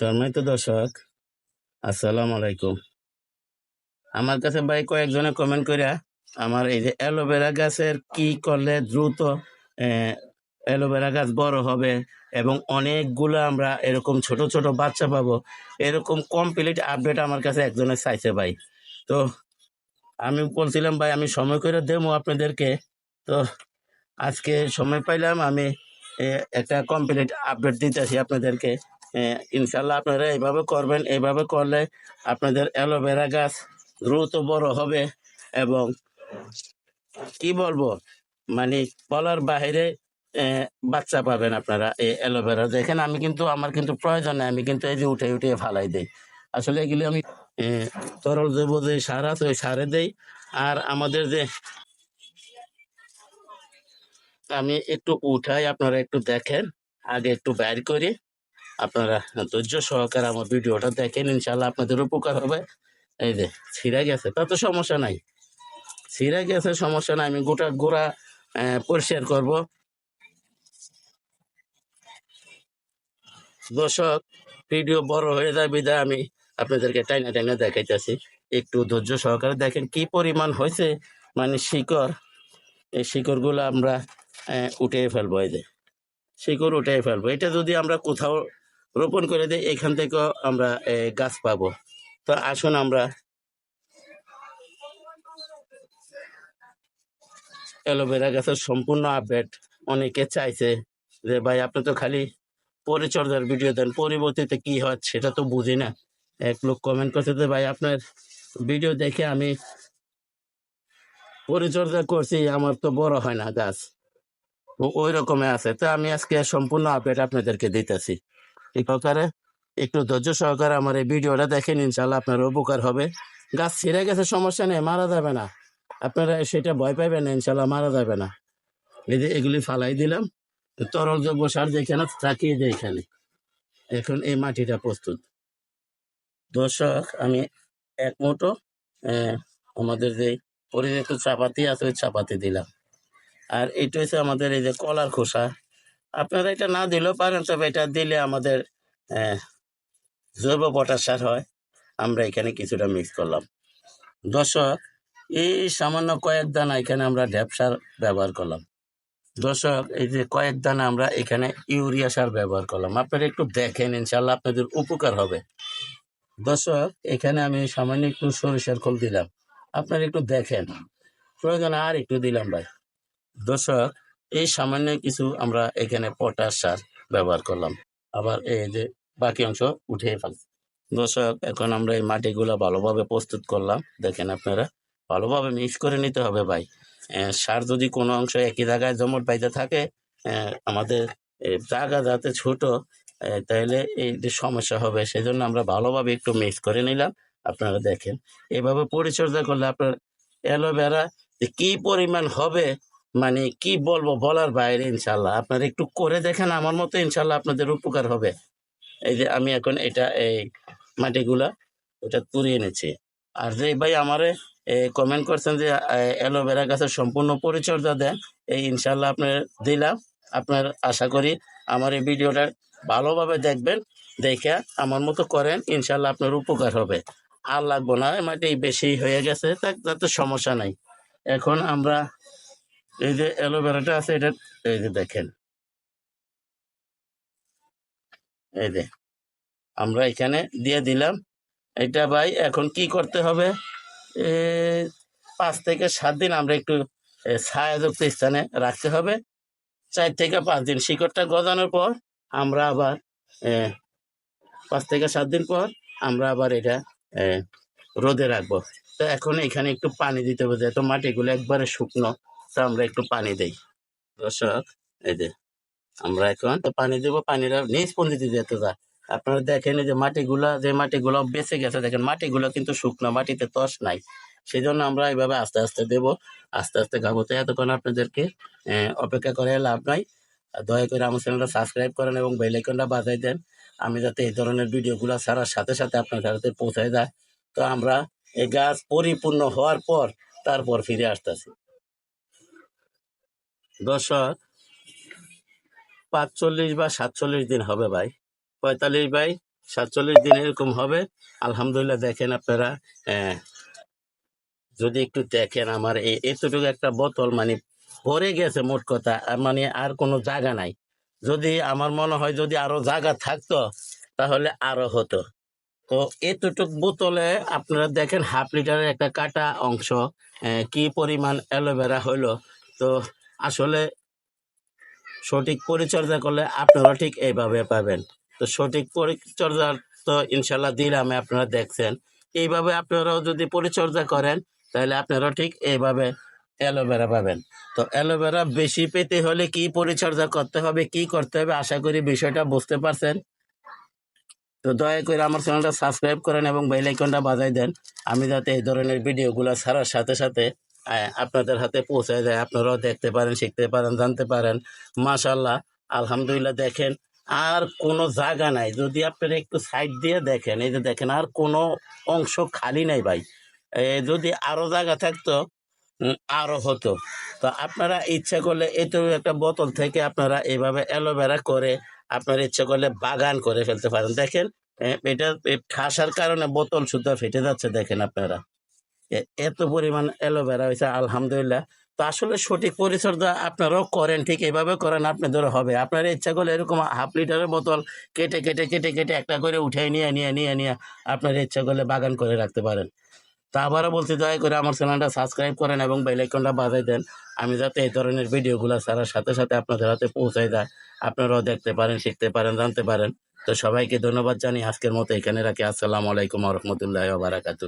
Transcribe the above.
সম্মানিত দর্শক, আসসালামু আলাইকুম। আমার কাছে ভাই কয়েকজনে কমেন্ট করিয়া আমার এই যে অ্যালোভেরা গাছের কি করলে দ্রুত অ্যালোভেরা গাছ বড় হবে এবং অনেকগুলো আমরা এরকম ছোট ছোট বাচ্চা পাবো, এরকম কমপ্লিট আপডেট আমার কাছে একজনের চাইছে ভাই। তো আমি বলছিলাম, ভাই, আমি সময় করে দেবো আপনাদেরকে। তো আজকে সময় পাইলাম, আমি একটা কমপ্লিট আপডেট দিতেছি আপনাদেরকে। ইনশাল্লাহ আপনারা এইভাবে করবেন এইভাবে করলে আপনাদের অ্যালোভেরা গাছ দ্রুত বড় হবে এবং কি বলব মানে বলার বাইরে এ, বাচ্চা পাবেন আপনারা এই অ্যালোভেরা। দেখেন আমি কিন্তু আমার কিন্তু প্রয়োজন নেই আমি কিন্তু এই যে উঠে উঠে ফালাই দিই। আসলে এগুলি আমি তরল জৈব যে সার আছে ওই সারে দেই। আর আমাদের যে আমি একটু উঠাই আপনারা একটু দেখেন আগে একটু বাইর করি। আপনারা ধৈর্য সহকারে আমার ভিডিওটা দেখেন ইনশাল্লাহ আপনাদের উপকার হবে। এই যে, ছিঁড়া গেছে, তা তো সমস্যা নাই। ছিঁড়ে গেছে, সমস্যা নাই, আমি গোটা গোড়া পরিষ্কার করব। দর্শক, ভিডিও বড় হয়ে যায়, বিদায়। আমি আপনাদেরকে টাইনা টাইনা দেখাইতেছি। একটু ধৈর্য সহকারে দেখেন কি পরিমাণ হয়েছে মানে শিকড়। এই শিকড়গুলো আমরা উঠিয়ে ফেলব, এই যে। শিকড় উঠিয়ে ফেলব। এটা যদি আমরা কোথাও রোপণ করে দিই এখান থেকেও আমরা গাছ পাবো। তো আসুন আমরা। অ্যালোভেরা গাছের সম্পূর্ণ আপডেট অনেকে চাইছে যে, ভাই, আপনি তো খালি পরিচর্যার ভিডিও দেন, পরিবর্তিতে কি হয় সেটা তো বুঝি না। এক লোক কমেন্ট করছে যে, ভাই, আপনার ভিডিও দেখে আমি পরিচর্যা করছি, আমার তো বড় হয় না গাছ। ওই রকমে আছে। তো আমি আজকে সম্পূর্ণ আপডেট আপনাদেরকে দিতেছি। এই প্রকারে একটু ধৈর্য সহকারে আমার এই ভিডিওটা দেখেন ইনশাল্লাহ আপনার উপকার হবে। গাছ ছিঁড়ে গেছে, সমস্যা নেই, মারা যাবে না। আপনারা সেটা ভয় পাইবেন না ইনশাল্লাহ মারা যাবে না। এই যে এগুলি ফালাই দিলাম তরল জৈব সার যেখানে থাকিয়ে দেয় এখানে। এখন এই মাটিটা প্রস্তুত। দর্শক, আমি এক মুঠো আমাদের যে পরিচিত চাপাতি আছে, ওই চাপাতি দিলাম। আর এটা হচ্ছে আমাদের এই যে কলার খোসা। আপনারা এটা না দিলেও পারেন, তবে এটা দিলে আমাদের জৈব পটাশ সার হয়। আমরা এখানে কিছুটা মিক্স করলাম। দর্শক, এই সামান্য কয়েক দানা এখানে আমরা ঢ্যাপ সার ব্যবহার করলাম। দর্শক, এই যে কয়েক দানা আমরা এখানে ইউরিয়া সার ব্যবহার করলাম। আপনারা একটু দেখেন ইনশাল্লাহ আপনাদের উপকার হবে। দর্শক, এখানে আমি সামান্য একটু সরিষার খোল দিলাম। আপনারা একটু দেখেন। প্রয়োজন আর একটু দিলাম ভাই। দর্শক এই সামান্য কিছু আমরা এখানে পটাশ সার ব্যবহার করলাম। আবার এই যে বাকি অংশ উঠিয়ে ফেল দর্শক, এখন আমরা এই মাটিগুলো ভালোভাবে প্রস্তুত করলাম। দেখেন আপনারা, ভালোভাবে মিক্স করে নিতে হবে ভাই। সার যদি কোনো অংশ একই জায়গায় জমট পাইতে থাকে আমাদের জায়গা যাতে ছোট তাহলে এই যে সমস্যা হবে। সেজন্য আমরা ভালোভাবে একটু মিক্স করে নিলাম। আপনারা দেখেন, এভাবে পরিচর্যা করলে আপনার অ্যালোভেরা কি পরিমাণ হবে মানে কি বলব বলার বাইরে ইনশাল্লাহ আপনারা একটু করে দেখেন, আমার মতো ইনশাল্লাহ আপনাদের উপকার হবে। এই যে আমি এখন এটা, এই মাটিগুলা, ওটা তুলিয়ে এনেছি। আর যে ভাই আমারে কমেন্ট করছেন যে অ্যালোভেরা গাছের সম্পূর্ণ পরিচর্যা দেন, এই ইনশাল্লাহ আপনার দিলাম। আপনার আশা করি আমার এই ভিডিওটা ভালোভাবে দেখবেন, দেখে আমার মতো করেন ইনশাল্লাহ আপনার উপকার হবে। আর লাগবো না মাটি বেশি হয়ে গেছে তাতে সমস্যা নাই। এখন আমরা এই যে অ্যালোভেরাটা আছে, এটা এই যে দেখেন। এই যে, আমরা এখানে দিয়ে দিলাম। এটা ভাই এখন কি করতে হবে? পাঁচ থেকে সাত দিন আমরা একটু ছায়াযুক্ত স্থানে রাখতে হবে। চার থেকে পাঁচ দিন শিকড়টা গজানোর পর আমরা আবার পাঁচ থেকে সাত দিন পর আমরা আবার এটা রোদে রাখব। তো এখন এখানে একটু পানি দিতে হবে, যেহেতু মাটিগুলো একবারে শুকনো। তো আমরা একটু পানি দেই। দর্শক, এই যে আমরা এখন তো পানি দেবো, পানিটা নিজ পন্দিতে যেতে যায় আপনারা দেখেন যে মাটিগুলা, যে মাটিগুলো বেঁচে গেছে, দেখেন মাটিগুলো কিন্তু শুকনো, মাটিতে তস নাই। সেই জন্য আমরা এইভাবে আস্তে আস্তে দেব, আস্তে আস্তে খাব তো এতক্ষণ আপনাদেরকে অপেক্ষা করে লাভ নাই। দয়া করে আমার চ্যানেলটা সাবস্ক্রাইব করেন এবং বেল আইকনটা বাজাই দেন। আমি যাতে এই ধরনের ভিডিওগুলো ছাড়ার সাথে সাথে আপনার কাছে পৌঁছায় যায়। তো আমরা এই গাছ পরিপূর্ণ হওয়ার পর, তারপর ফিরে আসতেছি। দর্শক পাঁচচল্লিশ বা সাতচল্লিশ দিন হবে ভাই। পঁয়তাল্লিশ বাই সাতচল্লিশ দিন এরকম হবে। আলহামদুলিল্লাহ দেখেন আপনারা যদি একটু দেখেন আমার এই এতটুকু একটা বোতল মানে ভরে গেছে মোট কথা মানে আর কোনো জায়গা নাই। যদি আমার মনে হয় যদি আরও জায়গা থাকতো, তাহলে আরও হতো। তো এতটুক বোতলে আপনারা দেখেন হাফ লিটারের একটা কাটা অংশ কি পরিমাণ অ্যালোভেরা হইল। তো আসলে সঠিক পরিচর্যা করলে আপনারা ঠিক এইভাবে পাবেন। তো সঠিক পরিচর্যা তো ইনশাল্লাহ দিলাম আপনারা দেখছেন। এইভাবে আপনারাও যদি পরিচর্যা করেন, তাহলে আপনারা ঠিক এইভাবে অ্যালোভেরা পাবেন। তো অ্যালোভেরা বেশি পেতে হলে কি পরিচর্যা করতে হবে, কি করতে হবে, আশা করি বিষয়টা বুঝতে পারছেন। তো দয়া করে আমার চ্যানেলটা সাবস্ক্রাইব করেন এবং বেল আইকনটা বাজাই দেন। আমি যাতে এই ধরনের ভিডিওগুলো ছাড়ার সাথে সাথে আপনাদের হাতে পৌঁছে যায় আপনারাও দেখতে পারেন শিখতে পারেন জানতে পারেন। মাশাল্লাহ আলহামদুলিল্লাহ দেখেন আর কোনো জায়গা নাই। যদি আপনারা একটু সাইড দিয়ে দেখেন এই যে দেখেন আর কোনো অংশ খালি নাই ভাই। যদি আরও জায়গা থাকতো উম, আরও হতো। তো আপনারা ইচ্ছা করলে এত একটা বোতল থেকে আপনারা এইভাবে অ্যালোভেরা করে আপনারা ইচ্ছা করলে বাগান করে ফেলতে পারেন। দেখেন এটা এ ঠাসার কারণে বোতল সুদ্ধা ফেটে যাচ্ছে দেখেন আপনারা। এত পরিমাণ অ্যালোভেরা হয়েছে, আলহামদুলিল্লাহ। তো আসলে সঠিক পরিচর্যা আপনারাও করেন, ঠিক এইভাবে করেন আপনাদের হবে। আপনারা ইচ্ছা করলে এরকম হাফ লিটারের বোতল কেটে কেটে কেটে কেটে একটা করে উঠে নিয়ে নিয়ে নিয়ে নিয়ে আপনারা ইচ্ছা করলে বাগান করে রাখতে পারেন। তা আবারও বলছি, দয়া করে আমার চ্যানেলটা সাবস্ক্রাইব করেন এবং বেল আইকনটা বাজাই দেন। আমি যাতে এই ধরনের ভিডিওগুলো ছাড়ার সাথে সাথে আপনাদের হাতে পৌঁছায় দেয়, আপনারাও দেখতে পারেন, শিখতে পারেন, জানতে পারেন। তো সবাইকে ধন্যবাদ জানি আজকের মতো এখানে রাখি। আসসালামু আলাইকুম রহমতুল্লাহ বারাকাতু